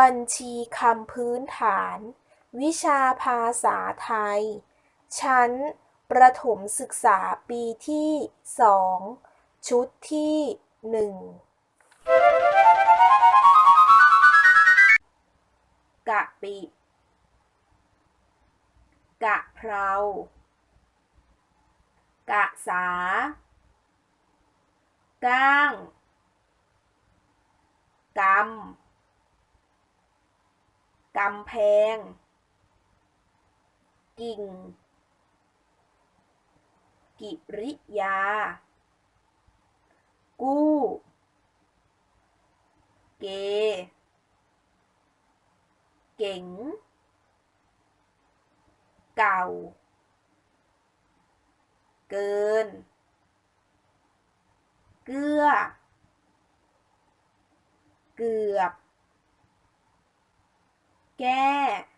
บัญชีคำพื้นฐาน วิชาภาษาไทย ชั้น ประถมศึกษาปีที่สองชุดที่หนึ่งกะปิ กะเพรา กะสา ก้างกำ กำแพง กิ่ง กิริยา กู้ เก เก๋ง เก่า เกิน เกื้อเกือบ แก้